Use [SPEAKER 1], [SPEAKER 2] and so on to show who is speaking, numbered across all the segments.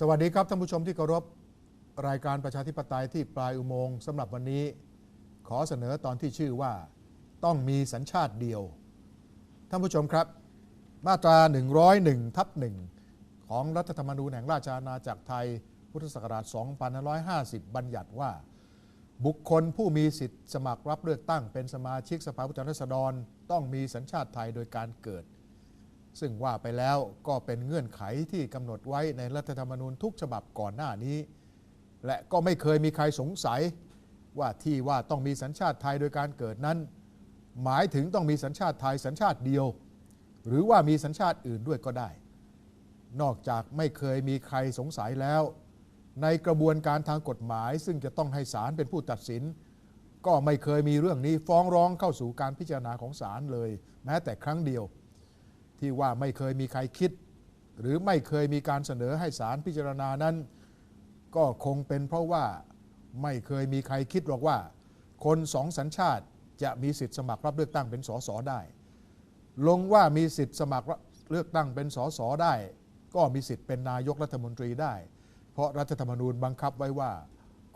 [SPEAKER 1] สวัสดีครับท่านผู้ชมที่เคารพรายการประชาธิปไตยที่ปลายอุโมงค์สำหรับวันนี้ ขอเสนอตอนที่ชื่อว่า ต้องมีสัญชาติเดียว ท่านผู้ชมครับ มาตรา 101ทับหนึ่งของรัฐธรรมนูญแห่งราชอาณาจักรไทยพุทธศักราช 2550 บัญญัติว่า บุคคลผู้มีสิทธิ์สมัครรับเลือกตั้งเป็นสมาชิกสภาผู้แทนราษฎร ต้องมีสัญชาติไทยโดยการเกิด ซึ่งว่าไปแล้วก็เป็นเงื่อนไขที่กำหนดไว้ในรัฐธรรมนูญทุกฉบับก่อนหน้านี้ และก็ไม่เคยมีใครสงสัย ว่าที่ว่าต้องมีสัญชาติไทยโดยการเกิดนั้น หมายถึงต้องมีสัญชาติไทยสัญชาติเดียว หรือว่ามีสัญชาติอื่นด้วยก็ได้ นอกจากไม่เคยมีใครสงสัยแล้ว ในกระบวนการทางกฎหมาย ซึ่งจะต้องให้ศาลเป็นผู้ตัดสิน ก็ไม่เคยมีเรื่องนี้ฟ้องร้องเข้าสู่การพิจารณาของศาลเลย แม้แต่ครั้งเดียว ที่ว่าไม่เคยมีใครคิด หรือไม่เคยมีการเสนอให้ศาลพิจารณานั้น ก็คงเป็นเพราะว่าไม่เคยมีใครคิดหรอกว่า คนสองสัญชาติจะมีสิทธิ์สมัครรับเลือกตั้งเป็นสสได้ ลงว่ามีสิทธิ์สมัครเลือกตั้งเป็นสสได้ ก็มีสิทธิ์เป็นนายกรัฐมนตรีได้ เพราะรัฐธรรมนูญบังคับไว้ว่า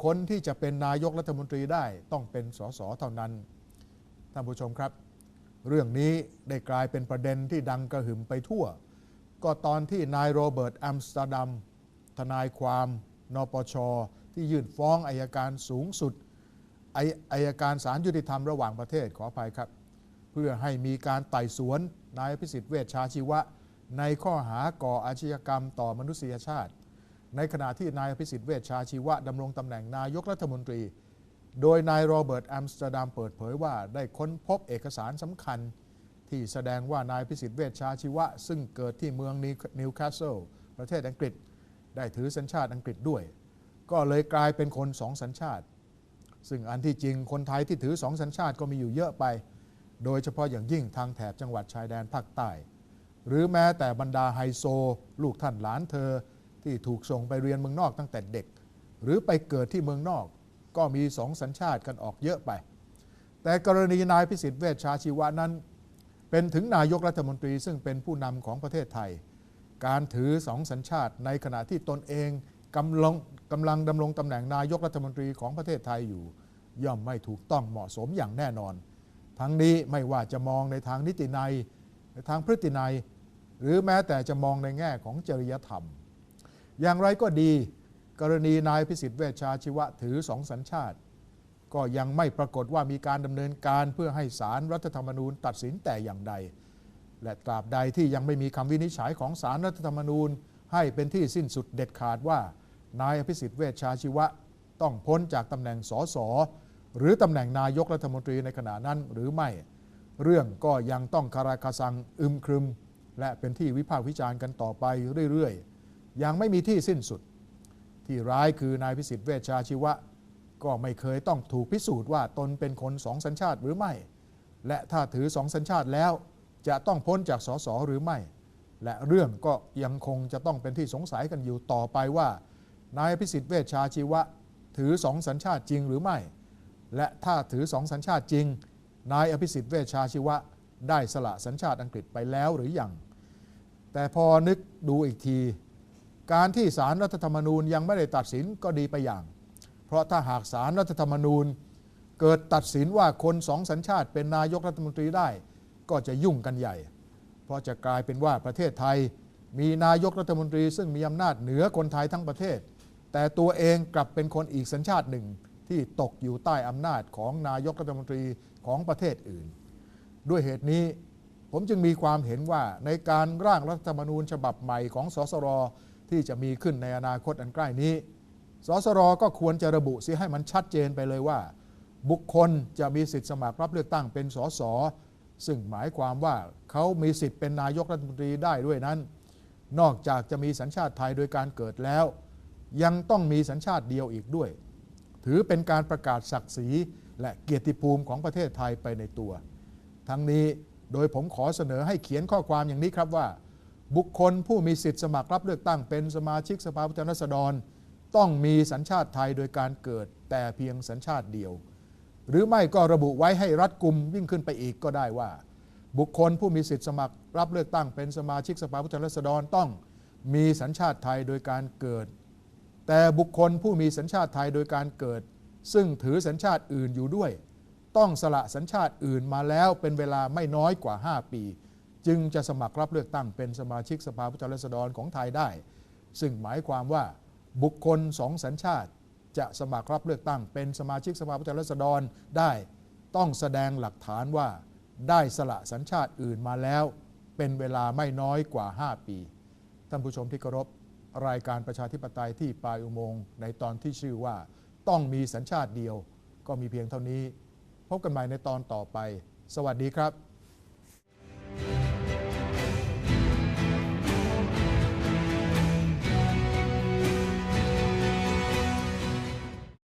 [SPEAKER 1] คนที่จะเป็นนายกรัฐมนตรีได้ต้องเป็นสสเท่านั้นท่านผู้ชมครับ เรื่องนี้ได้กลายเป็นประเด็นที่ดังกระหึ่มไปทั่ว ก็ตอนที่นายโรเบิร์ตอัมสเตอร์ดัม ทนายความนปช ที่ยื่นฟ้องอายการสูงสุดอายอายการศาลยุติธรรมระหว่างประเทศขออภัยครับ เพื่อให้มีการไต่สวนนายพิสิทธิ์เวชชาชีวะ ในข้อหาก่ออาชญากรรมต่อมนุษยชาติ ในขณะที่นายพิสิทธิ์เวชชาชีวะดำรงตำแหน่งนายกรัฐมนตรี โดยนายโรเบิร์ตอัมสเตอร์ดัมเปิดเผยว่าได้ค้นพบเอกสารสำคัญ ที่แสดงว่านายพิสิทธิ์เวชชาชีวะ ซึ่งเกิดที่เมืองนิวคาสเซิลประเทศอังกฤษ ได้ถือสัญชาติอังกฤษด้วย ก็เลยกลายเป็นคนสองสัญชาติ ซึ่งอันที่จริงคนไทยที่ถือสองสัญชาติก็มีอยู่เยอะไป โดยเฉพาะอย่างยิ่งทางแถบจังหวัดชายแดนภาคใต้ หรือแม้แต่บรรดาไฮโซ ลูกท่านหลานเธอ ที่ถูกส่งไปเรียนเมืองนอกตั้งแต่เด็ก หรือไปเกิดที่เมืองนอก ก็มีสองสัญชาติกันออกเยอะไป แต่กรณีนายพิสิทธิ์เวชชาชีวะนั้น เป็นถึงนายกรัฐมนตรีซึ่งเป็นผู้นำของประเทศไทย การถือสองสัญชาติในขณะที่ตนเองกำลังกำลังดำรงตำแหน่งนายกรัฐมนตรีของประเทศไทยอยู่ ย่อมไม่ถูกต้องเหมาะสมอย่างแน่นอน ทั้งนี้ไม่ว่าจะมองในทางนิตินัยในทางพฤตินัย หรือแม้แต่จะมองในแง่ของจริยธรรม อย่างไรก็ดี กรณีนายพิสิทธิ์เวชชาชีวะถือสองสัญชาติ ก็ยังไม่ปรากฏว่ามีการดำเนินการเพื่อให้ศาลรัฐธรรมนูญตัดสินแต่อย่างใด และตราบใดที่ยังไม่มีคำวินิจฉัยของศาลรัฐธรรมนูญ ให้เป็นที่สิ้นสุดเด็ดขาดว่า นายอภิสิทธิ์เวชชาชีวะ ต้องพ้นจากตำแหน่งสสหรือตำแหน่งนายกรัฐมนตรีในขณะนั้นหรือไม่ เรื่องก็ยังต้องคาราคาซังอึมครึม และเป็นที่วิพากษ์วิจารณ์กันต่อไปเรื่อยๆ ยังไม่มีที่สิ้นสุด ที่ร้ายคือนายพิสิทธิ์เวชชาชีวะ ก็ไม่เคยต้องถูกพิสูจน์ว่าตนเป็นคนสองสัญชาติหรือไม่ และถ้าถือสองสัญชาติแล้ว จะต้องพ้นจากสสหรือไม่ และเรื่องก็ยังคงจะต้องเป็นที่สงสัยกันอยู่ต่อไปว่า นายพิสิทธิ์เวชชาชีวะ ถือสองสัญชาติจริงหรือไม่ และถ้าถือสองสัญชาติจริง นายอภิสิทธิ์เวชชาชีวะ ได้สละสัญชาติอังกฤษไปแล้วหรือยังแต่พอนึกดูอีกที การที่สารรัฐธรรมนูญยังไม่ได้ตัดสินก็ดีไปอย่าง เพราะถ้าหากสารรัฐธรรมนูญ เกิดตัดสินว่าคนสองสัญชาติเป็นนายกรัฐมนตรีได้ ก็จะยุ่งกันใหญ่ เพราะจะกลายเป็นว่าประเทศไทย มีนายกรัฐมนตรี ซึ่งมีอำนาจเหนือคนไทยทั้งประเทศ แต่ตัวเองกลับเป็นคนอีกสัญชาติหนึ่งที่ตกอยู่ใต้อำนาจของนายกรัฐมนตรีของประเทศอื่น ด้วยเหตุนี้ผมจึงมีความเห็นว่าในการร่างรัฐธรรมนูญฉบับใหม่ของสสร ที่จะมีขึ้นในอนาคตอันใกล้นี้ สสรก็ควรจะระบุสิให้มันชัดเจนไปเลยว่า บุคคลจะมีสิทธิสมัครรับเลือกตั้งเป็นสสซึ่งหมายความว่าเขามีสิทธิ์เป็นนายกรัฐมนตรีได้ด้วยนั้น นอกจากจะมีสัญชาติไทยโดยการเกิดแล้ว ยังต้องมีสัญชาติเดียวอีกด้วย ถือเป็นการประกาศศักดิ์ศรีและเกียรติภูมิของประเทศไทยไปในตัว ทั้งนี้โดยผมขอเสนอให้เขียนข้อความอย่างนี้ครับว่า บุคคลผู้มีสิทธิ์สมัครรับเลือกตั้งเป็นสมาชิกสภาผู้แทนราษฎร ต้องมีสัญชาติไทยโดยการเกิดแต่เพียงสัญชาติเดียว หรือไม่ก็ระบุไว้ให้รัดกุมยิ่งขึ้นไปอีกก็ได้ว่า บุคคลผู้มีสิทธิ์สมัครรับเลือกตั้งเป็นสมาชิกสภาผู้แทนราษฎรต้องมีสัญชาติไทยโดยการเกิด แต่บุคคลผู้มีสัญชาติไทยโดยการเกิด ซึ่งถือสัญชาติอื่นอยู่ด้วย ต้องสละสัญชาติอื่นมาแล้วเป็นเวลาไม่น้อยกว่า 5 ปี จึงจะสมัครรับเลือกตั้งเป็นสมาชิกสภาผู้แทนราษฎรของไทยได้ ซึ่งหมายความว่าบุคคลสองสัญชาติ จะสมัครรับเลือกตั้ง เป็นสมาชิกสภาผู้แทนราษฎรได้ ต้องแสดงหลักฐานว่าได้สละสัญชาติอื่นมาแล้ว เป็นเวลาไม่น้อยกว่า 5 ปี ท่านผู้ชมที่เคารพรายการประชาธิปไตยที่ปลายอุโมงค์ในตอนที่ชื่อว่า ต้องมีสัญชาติเดียว ก็มีเพียงเท่านี้ พบกันใหม่ในตอนต่อไป สวัสดีครับ